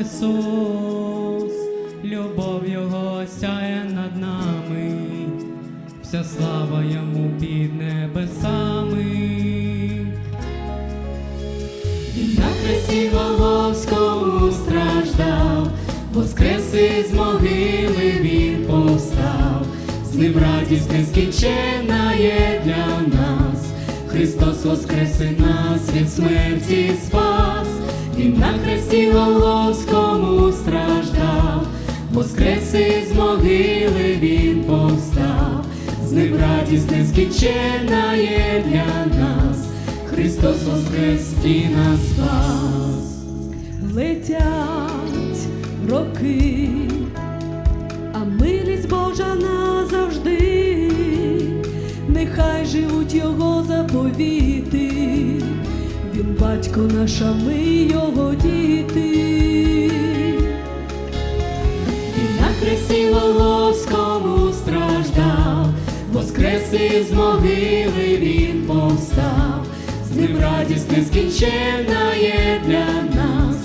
Ісус, любов Його сяє над нами, вся слава йому під небесами. Він на хресті Воловському страждав, воскрес із могили він повстав, з ним радість нескінченна є для нас. Христос воскрес і нас від смерті на Воловському страждав, воскрес із могили він повстав, з ним радість нескінченна є для нас. Христос воскрес і нас спас. Летять роки, а милість Божа назавжди, нехай живуть його заповіти, він батько наш, а ми його хресті Воловському страждав, воскрес із могили він повстав, з ним радість нескінченна є для нас.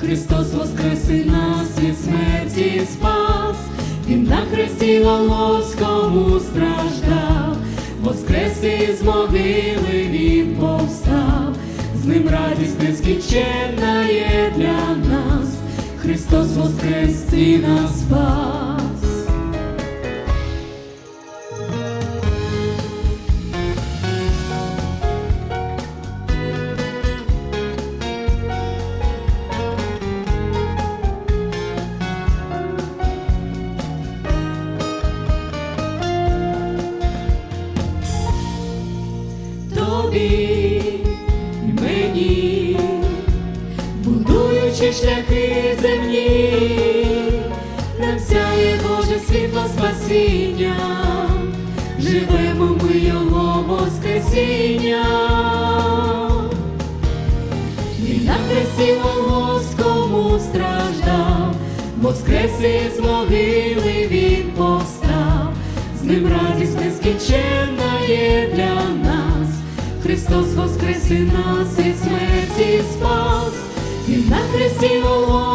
Христос воскрес і нас від смерті спас, він на хресті Воловському страждав, воскрес із могили він повстав, з ним радість нескінченна є для нас. Христос воскрес і нас спас. Тобі і мені, будуючи шляхи земні, спасіння, живемо ми Його Воскресіння. Він на хресті Волговському страждав, воскрес із могили він повстав, з ним радість нескінченна є для нас. Христос воскрес і нас від смерті спас, він на хресті страждав,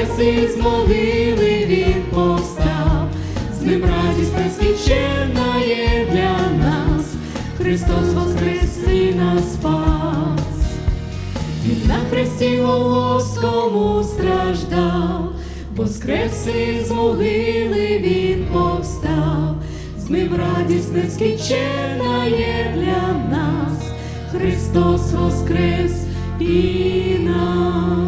воскрес із він повстав, з ним радість нескінченна є для нас. Христос воскрес і нас спас. Він на хресті Голгофському страждав, воскрес із могили він повстав, з ним радість нескінченна є для нас, Христос воскрес і нас.